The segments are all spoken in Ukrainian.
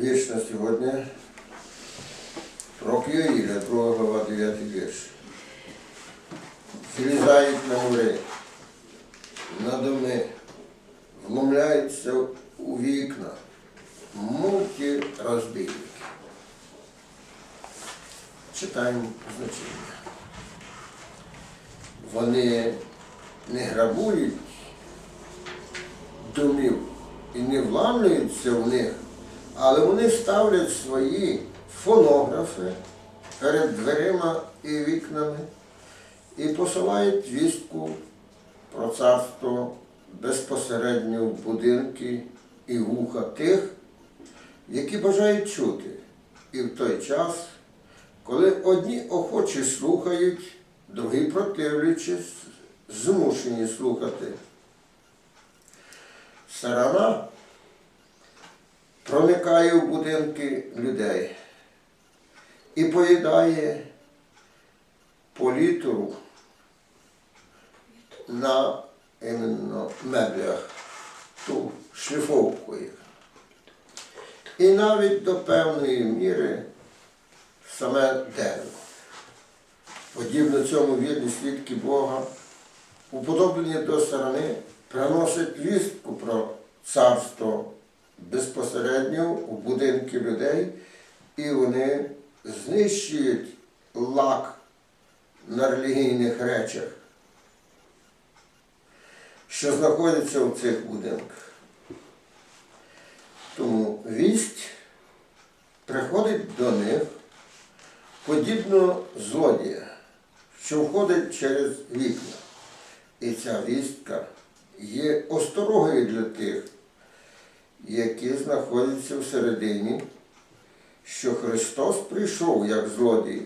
Вірш на сьогодні. Про Киїля, 2 глава, 9 вірш. Злізають на гори, на доми, вломляються у вікна, муки розбійники. Читаємо значення. Вони не грабують домів і не вламлюються в них, але вони ставлять свої фонографи перед дверима і вікнами і посилають вістку про царство безпосередньо в будинки і вуха тих, які бажають чути. І в той час, коли одні охочі слухають, другі противлячись, змушені слухати. Сарана проникає в будинки людей і поїдає політору на іменно меблях, ту шліфовку їх. І навіть до певної міри саме дерево. Подібно цьому вірні свідки Бога, уподоблені до сторони, приносять вістку про царство безпосередньо у будинки людей, і вони знищують лак на релігійних речах, що знаходяться в цих будинках. Тому вість приходить до них подібно злодія, що входить через вікна. І ця вістка є осторогою для тих, які знаходяться всередині, що Христос прийшов як злодій.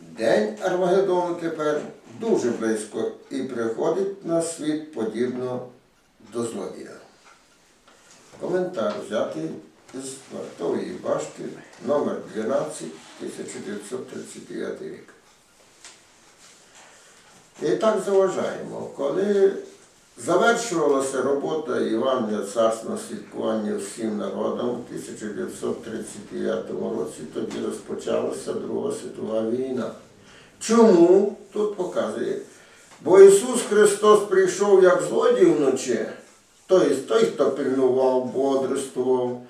День Армагеддону тепер дуже близько і приходить на світ подібно до злодія. Коментар взятий з вартової башти номер 12 1939 рік. І так заважаємо, коли завершувалася робота Івана Царського святкування всім народом у 1939 році, тоді розпочалася Друга світова війна. Чому? Тут показує. Бо Ісус Христос прийшов як злодій вночі, тобто той, хто пильнував, бодрствував,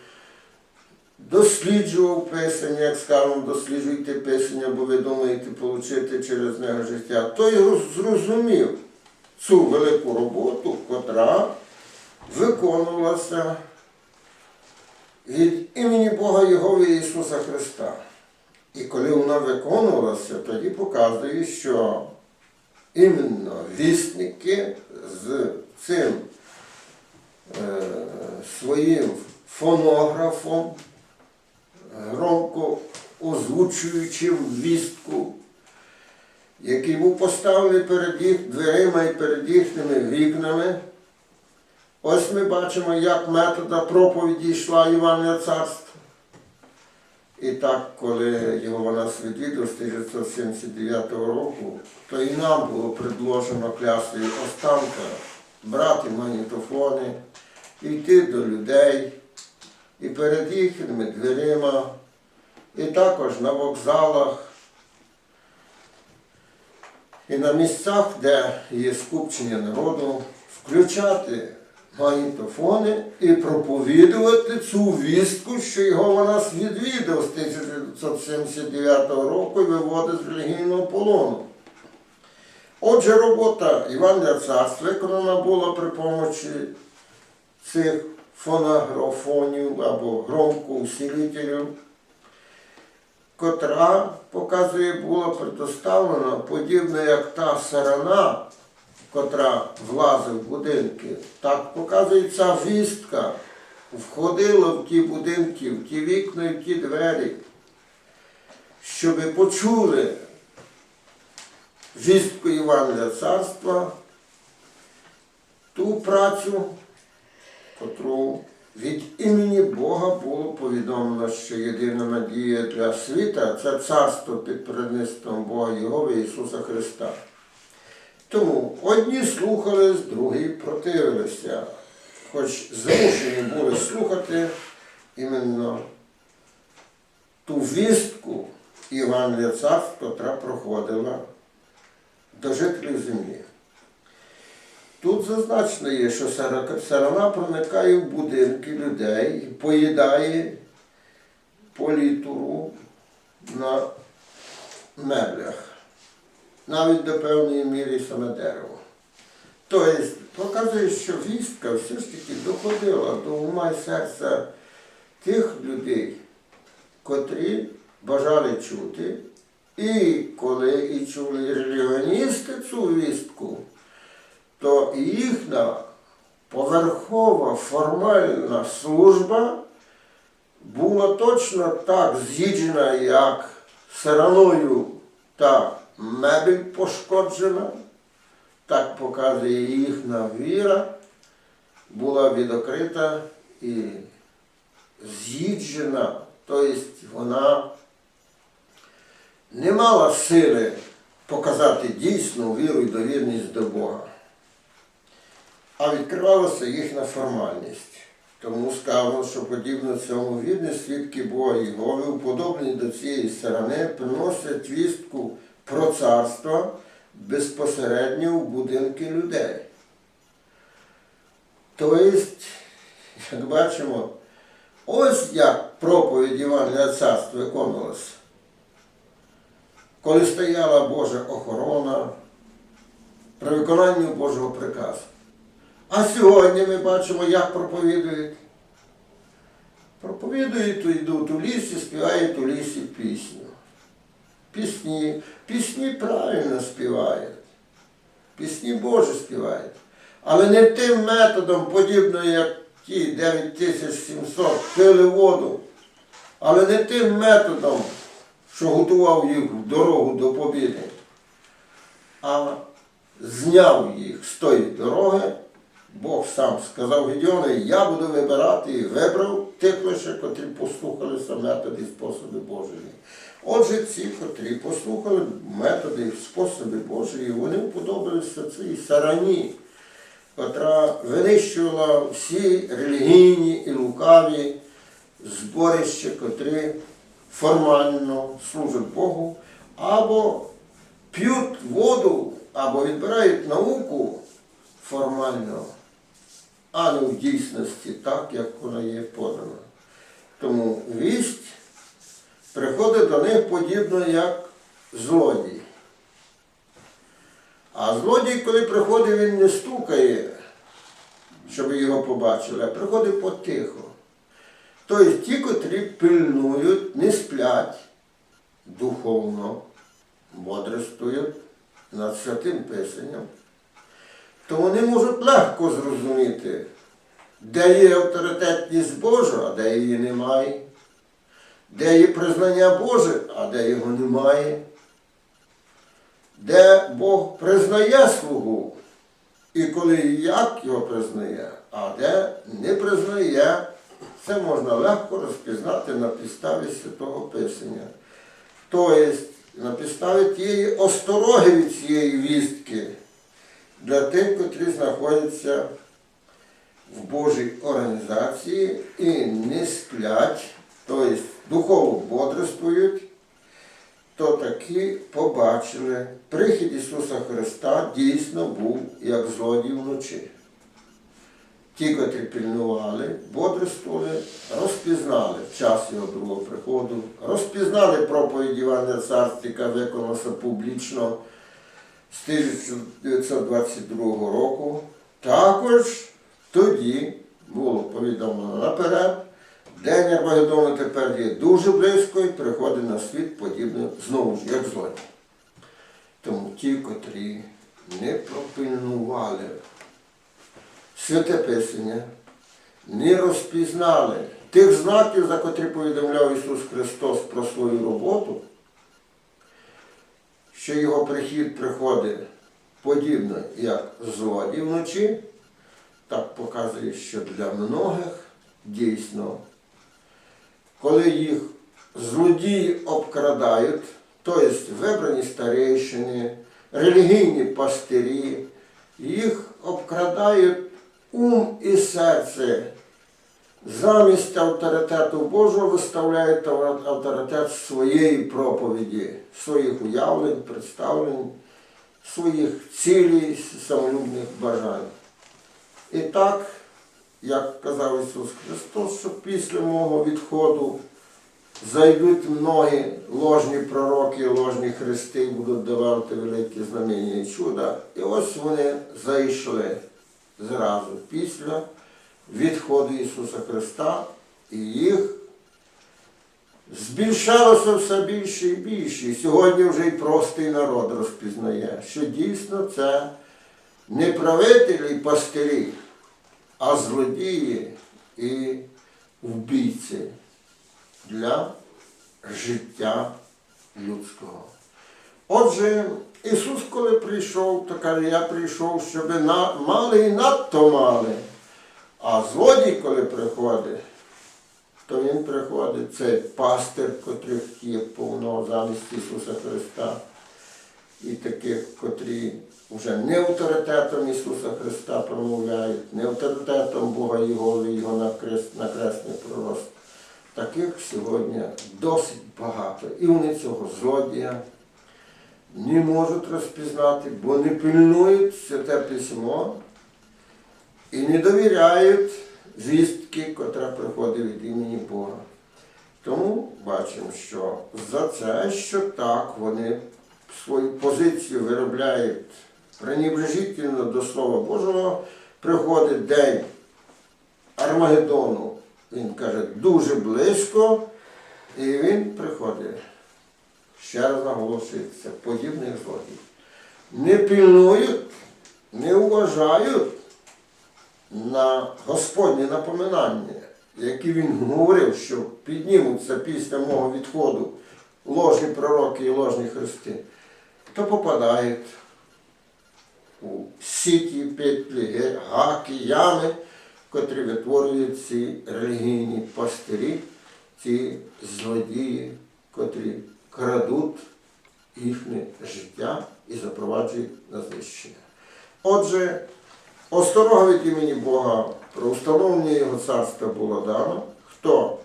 досліджував Писання, як скажемо, досліджуйте Писання, бо ви думаєте отримати через нього життя. Той роз- зрозумів цю велику роботу, котра виконувалася від імені Бога Його Ісуса Христа. І коли вона виконувалася, тоді показує, що іменно вісники з цим е, своїм фонографом, громко озвучуючи вістку, який був поставлений перед їх дверима і перед їхніми вікнами. Ось ми бачимо, як метода проповіді йшла Івана Царства. І так, коли його нас відвідав з 1979 року, то і нам було предложено клясти останка, брати магнітофони, йти до людей і перед їхніми дверима, і також на вокзалах, і на місцях, де є скупчення народу, включати магнітофони і проповідувати цю вістку, що його вона відвідав з 1979 року і виводить з релігійного полону. Отже, робота Івана Царства виконана була при помочі цих фонографонів або громкоусилителів, котра, показує, була предоставлена подібно як та сарана, котра влазить в будинки, так показує ця вістка, входила в ті будинки, в ті вікна, і в ті двері, щоб почули вістку Івангелія Царства, ту працю, котру від імені Бога було повідомлено, що єдина надія для світа це царство під керівництвом Бога Його Ісуса Христа. Тому одні слухались, другі противилися, хоч змушені були слухати іменно ту вістку Івангелія Царства, яка проходила до жителів землі. Тут зазначено є, що сарана проникає в будинки людей і поїдає політуру на меблях, навіть до певної міри саме дерево. Тобто показує, що вістка все ж таки доходила до ума і серця тих людей, котрі бажали чути, і коли і чули релігіоністи цю вістку, то їхня поверхова формальна служба була точно так з'їджена, як сираною та мебель пошкоджена, так показує їхня віра, була відокрита і з'їджена, тобто вона не мала сили показати дійсну віру і довірність до Бога, а відкривалася їхня формальність. Тому сказано, що подібно цьому вірні свідки Бога Єгови, уподоблені до цієї сторони, приносять вістку про царство безпосередньо в будинки людей. Тобто, як бачимо, ось як проповідь Євангелія царства виконувалася. Коли стояла Божа охорона при виконанні Божого приказу. А сьогодні ми бачимо, як проповідують. Проповідують, йдуть у лісі, співають у лісі пісню. Пісні, пісні правильно співають. Пісні Божі співають. Але не тим методом, подібно як ті 9700 пили воду, але не тим методом, що готував їх в дорогу до побіди, а зняв їх з тої дороги. Бог сам сказав Гедіону, я буду вибирати і вибрав тих лише, котрі послухалися методи і способи Божої. Отже, ці, котрі послухали методи і способи Божої, вони вподобалися цій сарані, котра винищувала всі релігійні і лукаві зборища, котрі формально служать Богу, або п'ють воду, або відбирають науку формально, а не в дійсності так, як вона є подана. Тому вість приходить до них подібно як злодій. А злодій, коли приходить, він не стукає, щоб його побачили, а приходить потихо. Тобто ті, котрі пильнують, не сплять духовно, бодрствують над святим Писанням, то вони можуть легко зрозуміти, де є авторитетність Божа, а де її немає, де є признання Боже, а де його немає, де Бог признає слугу, і коли як його признає, а де не признає, це можна легко розпізнати на підставі Святого Писання. Тобто на підставі тієї остороги від цієї вістки для тих, котрі знаходяться в Божій організації і не сплять, тобто духово бодрствують, то такі побачили, прихід Ісуса Христа дійсно був як злодій вночі. Ті, котрі пильнували, бодрствували, розпізнали час його другого приходу, розпізнали проповідь Івана Царства, яка виконалася публічно з 1922 року. Також тоді було повідомлено наперед, День Армагеддону тепер є дуже близько і приходить на світ подібно знову ж, як злодій. Тому ті, котрі не пропильнували святе Писання, не розпізнали тих знаків, за котрі повідомляв Ісус Христос про свою роботу, що Його прихід приходить подібно, як злодій вночі, так показує, що для многих дійсно, коли їх злодії обкрадають, тобто вибрані старейшини, релігійні пастирі, їх обкрадають ум і серце замість авторитету Божого виставляють авторитет своєї проповіді, своїх уявлень, представлень, своїх цілей, самолюбних бажань. І так, як казав Ісус Христос, що після мого відходу зайдуть многі ложні пророки, ложні христи будуть давати великі знамення і чуда. І ось вони зайшли зразу після відходу Ісуса Христа, і їх збільшалося все більше і більше. І сьогодні вже й простий народ розпізнає, що дійсно це не правителі і пастирі, а злодії і вбійці для життя людського. Отже, Ісус, коли прийшов, то каже, я прийшов, щоб мали і надто мали. А злодій, коли приходить, то він приходить, цей пастир, котрих є повно замість Ісуса Христа, і таких, котрі вже не авторитетом Ісуса Христа промовляють, не авторитетом Бога Його, Його на, крест, на кресний пророст. Таких сьогодні досить багато. І вони цього злодія не можуть розпізнати, бо не пильнують святе письмо і не довіряють звістки, котра приходить від імені Бога. Тому бачимо, що за це, що так вони свою позицію виробляють пренебрежительно до Слова Божого, приходить день Армагеддону. Він каже, дуже близько, і він приходить. Ще раз наголошується, подібних злодій. Не пильнують, не вважають на Господнє напоминання, які він говорив, що піднімуться після мого відходу ложні пророки і ложні христи, то попадають у сіті, петлі, гаки, ями, котрі витворюють ці релігійні пастирі, ці злодії, котрі крадуть їхнє життя і запроваджують на знищення. Отже, осторога від імені Бога про встановлення Його царства було дано, хто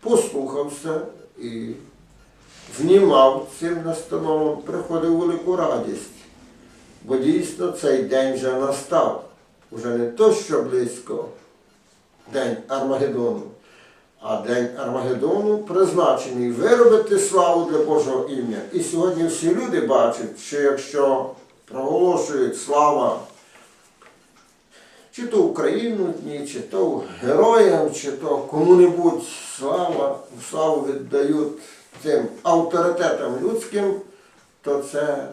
послухався і внімав цим настановам, приходив велику радість. Бо дійсно цей день вже настав. Уже не то, що близько день Армагеддону, а день Армагеддону призначений виробити славу для Божого ім'я. І сьогодні всі люди бачать, що якщо проголошують слава чи то Україну чи то героям, чи то кому-небудь слава, славу віддають цим авторитетам людським, то це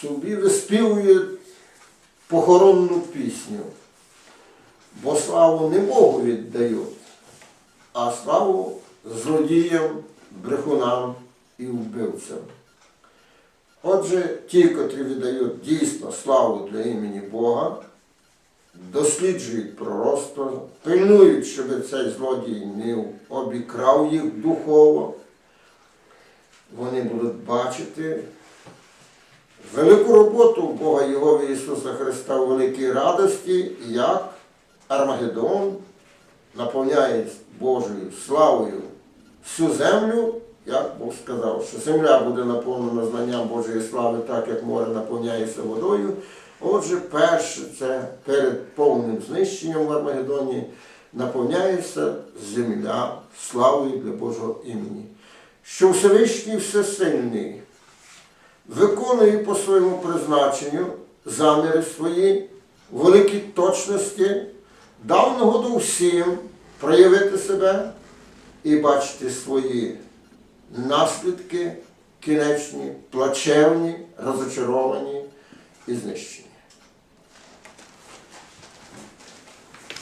собі виспівують похоронну пісню. Бо славу не Богу віддають, а славу злодіям, брехунам і вбивцям. Отже, ті, котрі віддають дійсно славу для імені Бога, досліджують пророцтво, пильнують, щоб цей злодій не обікрав їх духово, вони будуть бачити велику роботу Бога Його Ісуса Христа у великій радості, як Армагеддон наповняє Божою славою всю землю, як Бог сказав, що земля буде наповнена знанням Божої слави, так як море наповняється водою. Отже, перше, це перед повним знищенням в Армагеддоні наповняється земля славою для Божого імені. Що Всевишній Всесильний виконує по своєму призначенню заміри свої, у великій точності, дав нагоду всім проявити себе і бачити свої наслідки кінечні, плачевні, розочаровані і знищені.